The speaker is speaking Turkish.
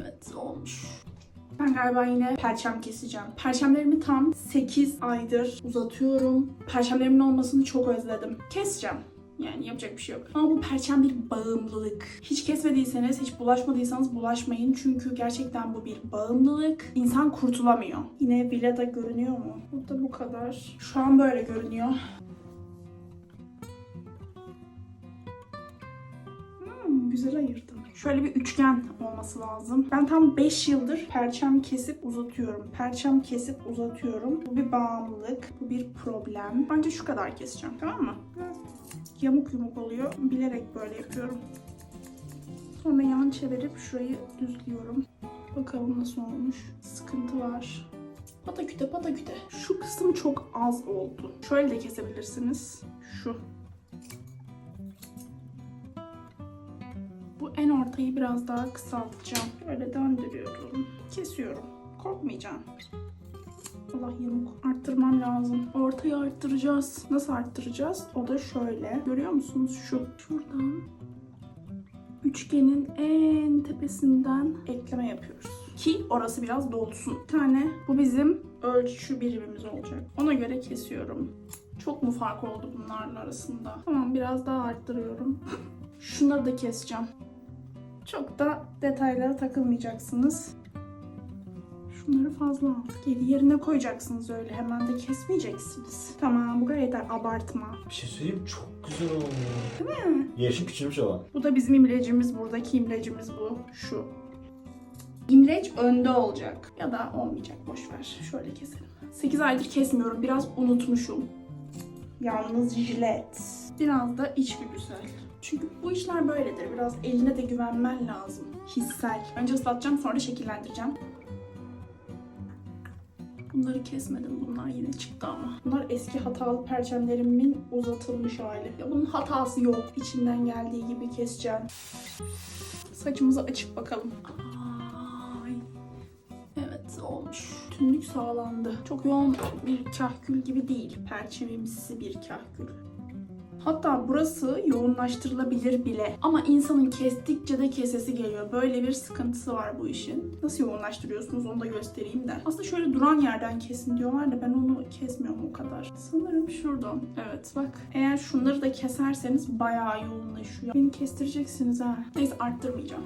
Evet olmuş. Ben galiba yine perçem keseceğim. Perçemlerimi tam 8 aydır uzatıyorum. Perçemlerimin olmasını çok özledim. Keseceğim. Yani yapacak bir şey yok. Ama bu perçem bir bağımlılık. Hiç kesmediyseniz, hiç bulaşmadıysanız bulaşmayın. Çünkü gerçekten bu bir bağımlılık. İnsan kurtulamıyor. Yine villada görünüyor mu? Burada bu kadar. Şu an böyle görünüyor. Hmm, güzel ayırdım. Şöyle bir üçgen olması lazım. Ben tam 5 yıldır perçem kesip uzatıyorum. Perçem kesip uzatıyorum. Bu bir bağımlılık. Bu bir problem. Bence şu kadar keseceğim tamam mı? Biraz yamuk yumuk oluyor. Bilerek böyle yapıyorum. Sonra yan çevirip şurayı düzlüyorum. Bakalım nasıl olmuş. Sıkıntı var. Pataküte pataküte. Şu kısım çok az oldu. Şöyle de kesebilirsiniz. Şu. Bu en ortayı biraz daha kısaltacağım. Böyle döndürüyorum. Kesiyorum. Korkmayacağım. Allah yamuk. Arttırmam lazım. Ortayı arttıracağız. Nasıl arttıracağız? O da şöyle. Görüyor musunuz? Şu. Şuradan üçgenin en tepesinden ekleme yapıyoruz. Ki orası biraz dolsun. Bir tane bu bizim ölçü birimimiz olacak. Ona göre kesiyorum. Çok mu fark oldu bunların arasında? Tamam biraz daha arttırıyorum. Şunları da keseceğim. Çok da detaylara takılmayacaksınız. Şunları fazla al. Geri yerine koyacaksınız öyle. Hemen de kesmeyeceksiniz. Tamam bu kadar yeter. Abartma. Bir şey söyleyeyim çok güzel oldu. Değil mi? Yaşın küçülmüş olan. Bu da bizim imlecimiz. Buradaki imlecimiz bu. Şu. İmleç önde olacak. Ya da olmayacak. Boş ver. Şöyle keselim. 8 aydır kesmiyorum. Biraz unutmuşum. Yalnız jilet. Biraz da içgüdüsel. Çünkü bu işler böyledir. Biraz eline de güvenmen lazım. Hissel. Önce ıslatacağım sonra şekillendireceğim. Bunları kesmedim. Bunlar yine çıktı ama. Bunlar eski hatalı perçemlerimin uzatılmış hali. Ya bunun hatası yok. İçinden geldiği gibi keseceğim. Saçımızı açıp bakalım. Ay. Evet olmuş. Tümlük sağlandı. Çok yoğun bir kahkül gibi değil. Perçemimsi bir kahkül. Hatta burası yoğunlaştırılabilir bile. Ama insanın kestikçe de kesesi geliyor. Böyle bir sıkıntısı var bu işin. Nasıl yoğunlaştırıyorsunuz onu da göstereyim de. Aslında şöyle duran yerden kesin diyorlar da ben onu kesmiyorum o kadar. Sanırım şuradan. Evet bak. Eğer şunları da keserseniz bayağı yoğunlaşıyor. Beni kestireceksiniz ha. Neyse arttırmayacağım.